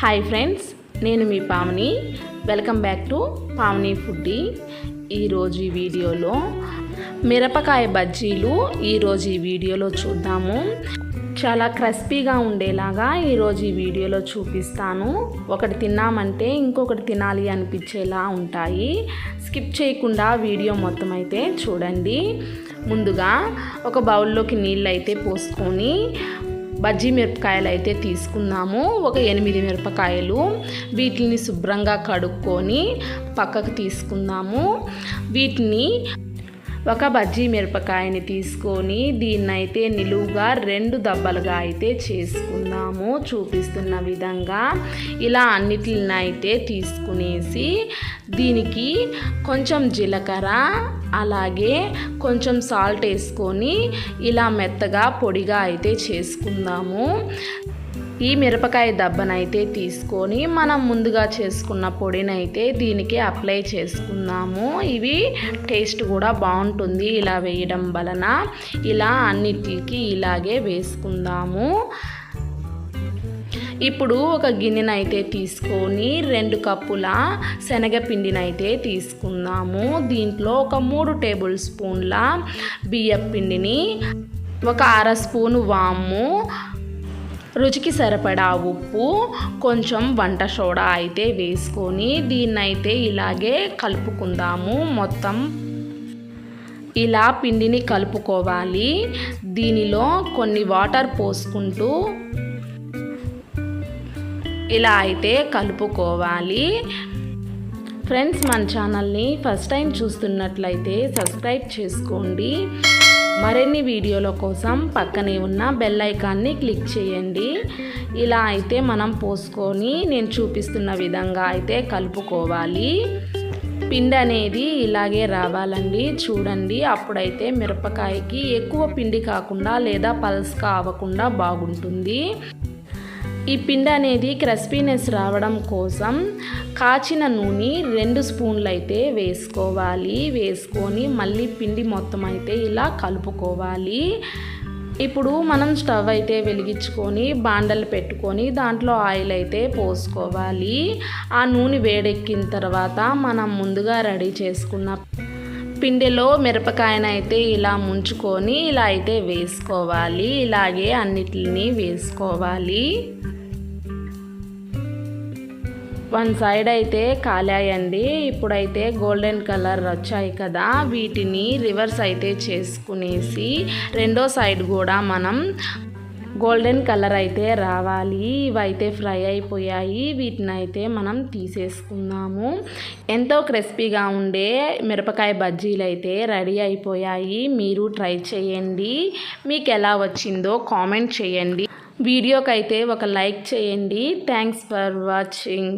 Hi friends నేను మీ Pavani. Welcome back to Pavani foodie. ఈరోజు ఈ వీడియోలో మిరపకాయ బజ్జీలు ఈరోజు ఈ వీడియోలో చూద్దాము. చాలా క్రస్పీగా ఉండేలాగా ఈరోజు ఈ వీడియోలో చూపిస్తాను. ఒకటి తిన్నామంటే ఇంకొకటి తినాలి అనిపించేలా ఉంటాయి. స్కిప్ చేయకుండా వీడియో మొత్తం అయితే చూడండి. ముందుగా ఒక బౌల్లోకి నీళ్ళు అయితే పోసుకొని బజ్జీ మిరపకాయలు అయితే తీసుకున్నాము. ఒక ఎనిమిది మిరపకాయలు. వీటిని శుభ్రంగా కడుక్కొని పక్కకు తీసుకుందాము. వీటిని ఒక బజ్జీ మిరపకాయని తీసుకొని దీన్నైతే నిలువుగా రెండు దబ్బలుగా అయితే చేసుకుందాము. చూపిస్తున్న విధంగా ఇలా అన్నిటిని అయితే తీసుకునేసి దీనికి కొంచెం జీలకర్ర అలాగే కొంచెం సాల్ట్ వేసుకొని ఇలా మెత్తగా పొడిగా అయితే చేసుకుందాము. ఈ మిరపకాయ దబ్బనైతే తీసుకొని మనం ముందుగా చేసుకున్న పొడినైతే దీనికి అప్లై చేసుకుందాము. ఇవి టేస్ట్ కూడా బాగుంటుంది ఇలా వేయడం వలన. ఇలా అన్నిటికి ఇలాగే వేసుకుందాము. ఇప్పుడు ఒక గిన్నెనైతే తీసుకొని రెండు కప్పుల శనగపిండినైతే తీసుకుందాము. దీంట్లో ఒక మూడు టేబుల్ స్పూన్ల బియ్యపిండిని ఒక అర స్పూను వాము రుచికి సరిపడా ఉప్పు కొంచెం వంట సోడా అయితే వేసుకొని దీన్నైతే ఇలాగే కలుపుకుందాము మొత్తం. ఇలా పిండిని కలుపుకోవాలి. దీనిలో కొన్ని వాటర్ పోసుకుంటూ ఇలా అయితే కలుపుకోవాలి. ఫ్రెండ్స్ మన ఛానల్ని ఫస్ట్ టైం చూస్తున్నట్లయితే సబ్స్క్రైబ్ చేసుకోండి. మరిన్ని వీడియోల కోసం పక్కనే ఉన్న బెల్ ఐకాన్ని క్లిక్ చేయండి. ఇలా అయితే మనం పోసుకొని నేను చూపిస్తున్న విధంగా అయితే కలుపుకోవాలి. పిండి అనేది ఇలాగే రావాలండి. చూడండి అప్పుడైతే మిరపకాయకి ఎక్కువ పిండి కాకుండా లేదా పల్స్గా అవ్వకుండా బాగుంటుంది. ఈ పిండి అనేది క్రస్పీనెస్ రావడం కోసం కాచిన నూనె రెండు స్పూన్లు అయితే వేసుకోవాలి. వేసుకొని మళ్ళీ పిండి మొత్తం అయితే ఇలా కలుపుకోవాలి. ఇప్పుడు మనం స్టవ్ అయితే వెలిగించుకొని బాండలు పెట్టుకొని దాంట్లో ఆయిల్ అయితే పోసుకోవాలి. ఆ నూనె వేడెక్కిన తర్వాత మనం ముందుగా రెడీ చేసుకున్న పిండిలో మిరపకాయనైతే ఇలా ముంచుకొని ఇలా అయితే వేసుకోవాలి. ఇలాగే అన్నిటిని వేసుకోవాలి. వన్ సైడ్ అయితే కాలాయండి. ఇప్పుడైతే గోల్డెన్ కలర్ వచ్చాయి కదా. వీటిని రివర్స్ అయితే చేసుకునేసి రెండో సైడ్ కూడా మనం గోల్డెన్ కలర్ అయితే రావాలి. ఇవైతే ఫ్రై అయిపోయాయి. వీటిని అయితే మనం తీసేసుకుందాము. ఎంతో క్రిస్పీగా ఉండే మిరపకాయ బజ్జీలు అయితే రెడీ అయిపోయాయి. మీరు ట్రై చేయండి. మీకు ఎలా వచ్చిందో కామెంట్ చేయండి. వీడియోకైతే ఒక లైక్ చేయండి. Thanks for watching.